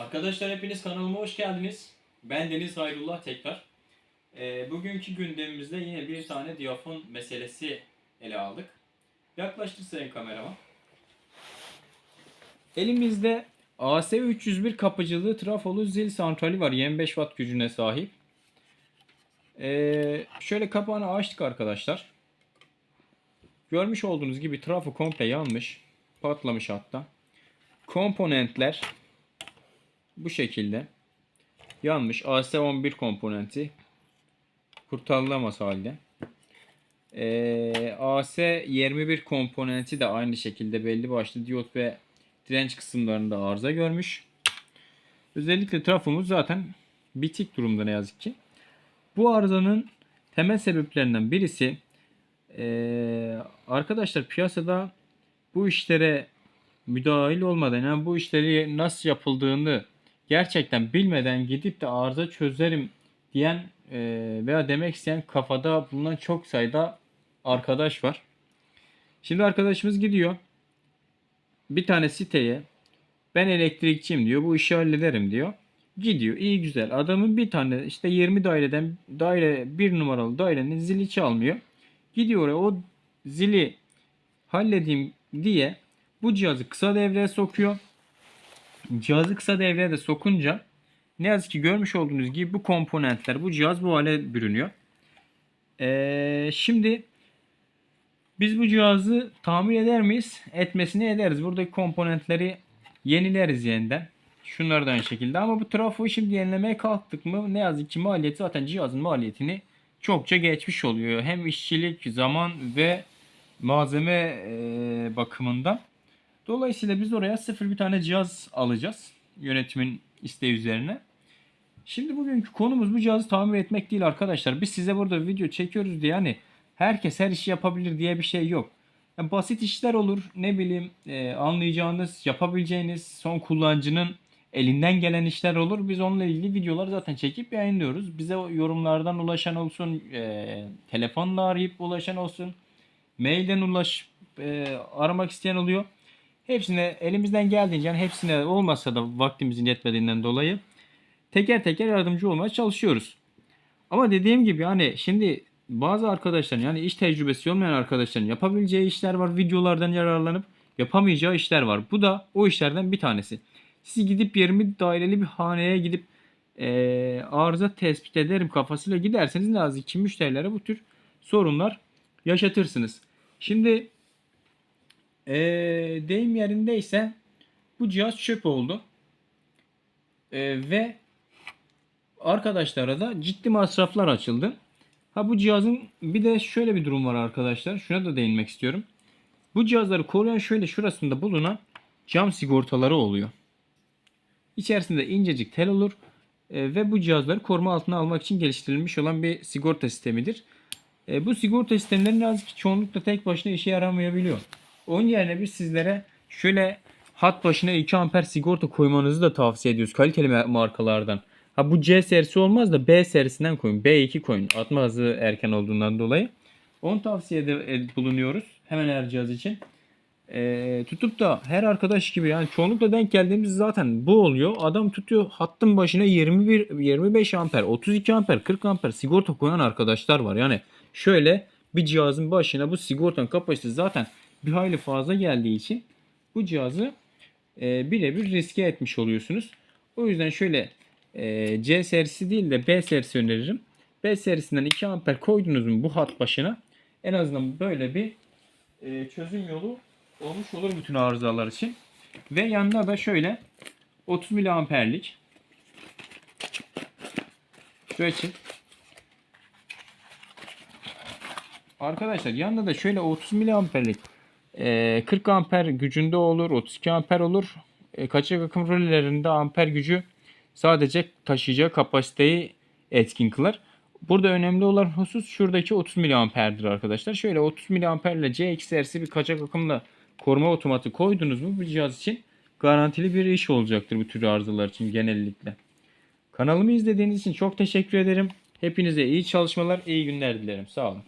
Arkadaşlar hepiniz kanalıma hoş geldiniz. Ben Deniz Hayrullah tekrar. Ee, bugünkü gündemimizde yine bir tane diyafon meselesi ele aldık. Yaklaştır sayın kameraman. Elimizde AS301 kapıcılığı trafolu zil santrali var. 25 watt gücüne sahip. Ee, şöyle kapağını açtık arkadaşlar. Görmüş olduğunuz gibi trafo komple yanmış. Patlamış hatta. Komponentler bu şekilde. Yanmış. AS11 komponenti. Kurtarılamaz halde. Ee, AS21 komponenti de aynı şekilde belli başlı diyot ve direnç kısımlarında arıza görmüş. Özellikle trafomuz zaten bitik durumda ne yazık ki. Bu arızanın temel sebeplerinden birisi ee, arkadaşlar piyasada bu işlere müdahil olmadan yani bu işleri nasıl yapıldığını gerçekten bilmeden gidip de arıza çözerim diyen e, veya demek isteyen kafada bulunan çok sayıda arkadaş var. Şimdi arkadaşımız gidiyor bir tane siteye ben elektrikçiyim diyor bu işi hallederim diyor. Gidiyor iyi güzel adamın bir tane işte 20 daireden daire bir numaralı dairenin zili çalmıyor. Gidiyor oraya o zili halledeyim diye bu cihazı kısa devreye sokuyor. Cihazı kısa devreye de sokunca ne yazık ki görmüş olduğunuz gibi bu komponentler bu cihaz bu hale bürünüyor. Ee, şimdi biz bu cihazı tamir eder miyiz? Etmesini ederiz. Buradaki komponentleri yenileriz yeniden. Şunlar da aynı şekilde ama bu trafoyu şimdi yenilemeye kalktık mı ne yazık ki maliyeti zaten cihazın maliyetini çokça geçmiş oluyor. Hem işçilik, zaman ve malzeme e, bakımından. Dolayısıyla biz oraya sıfır bir tane cihaz alacağız. Yönetimin isteği üzerine. Şimdi bugünkü konumuz bu cihazı tamir etmek değil arkadaşlar. Biz size burada video çekiyoruz diye hani herkes her işi yapabilir diye bir şey yok. Yani basit işler olur. Ne bileyim e, anlayacağınız, yapabileceğiniz son kullanıcının elinden gelen işler olur. Biz onunla ilgili videolar zaten çekip yayınlıyoruz. Bize yorumlardan ulaşan olsun, e, telefonla arayıp ulaşan olsun, mailden ulaş e, aramak isteyen oluyor. Hepsine elimizden geldiğince yani hepsine olmasa da vaktimizin yetmediğinden dolayı teker teker yardımcı olmaya çalışıyoruz. Ama dediğim gibi hani şimdi bazı arkadaşların yani iş tecrübesi olmayan arkadaşların yapabileceği işler var. Videolardan yararlanıp yapamayacağı işler var. Bu da o işlerden bir tanesi. Siz gidip 20 daireli bir haneye gidip e, arıza tespit ederim kafasıyla giderseniz ne yazık ki müşterilere bu tür sorunlar yaşatırsınız. Şimdi e, deyim yerindeyse bu cihaz çöp oldu. E, ve arkadaşlara da ciddi masraflar açıldı. Ha bu cihazın bir de şöyle bir durum var arkadaşlar. Şuna da değinmek istiyorum. Bu cihazları koruyan şöyle şurasında bulunan cam sigortaları oluyor. İçerisinde incecik tel olur e, ve bu cihazları koruma altına almak için geliştirilmiş olan bir sigorta sistemidir. E, bu sigorta sistemleri ki çoğunlukla tek başına işe yaramayabiliyor. Onun yerine biz sizlere şöyle hat başına 2 amper sigorta koymanızı da tavsiye ediyoruz kaliteli markalardan. Ha bu C serisi olmaz da B serisinden koyun. B2 koyun. Atma hızı erken olduğundan dolayı. Onu tavsiyede bulunuyoruz. Hemen her cihaz için. Ee, tutup da her arkadaş gibi yani çoğunlukla denk geldiğimiz zaten bu oluyor. Adam tutuyor hattın başına 21 25 amper, 32 amper, 40 amper sigorta koyan arkadaşlar var. Yani şöyle bir cihazın başına bu sigortanın kapasitesi zaten bir hayli fazla geldiği için bu cihazı e, birebir riske etmiş oluyorsunuz. O yüzden şöyle e, C serisi değil de B serisi öneririm. B serisinden 2 amper koydunuz mu bu hat başına en azından böyle bir e, çözüm yolu olmuş olur bütün arızalar için. Ve yanına da şöyle 30 miliamperlik şu açın. Arkadaşlar yanında da şöyle 30 miliamperlik 40 amper gücünde olur, 32 amper olur. E, kaçak akım rölelerinde amper gücü sadece taşıyacağı kapasiteyi etkin kılar. Burada önemli olan husus şuradaki 30 miliamperdir arkadaşlar. Şöyle 30 miliamper ile CXR'si bir kaçak akımla koruma otomatı koydunuz mu bu cihaz için garantili bir iş olacaktır bu tür arızalar için genellikle. Kanalımı izlediğiniz için çok teşekkür ederim. Hepinize iyi çalışmalar, iyi günler dilerim. Sağ olun.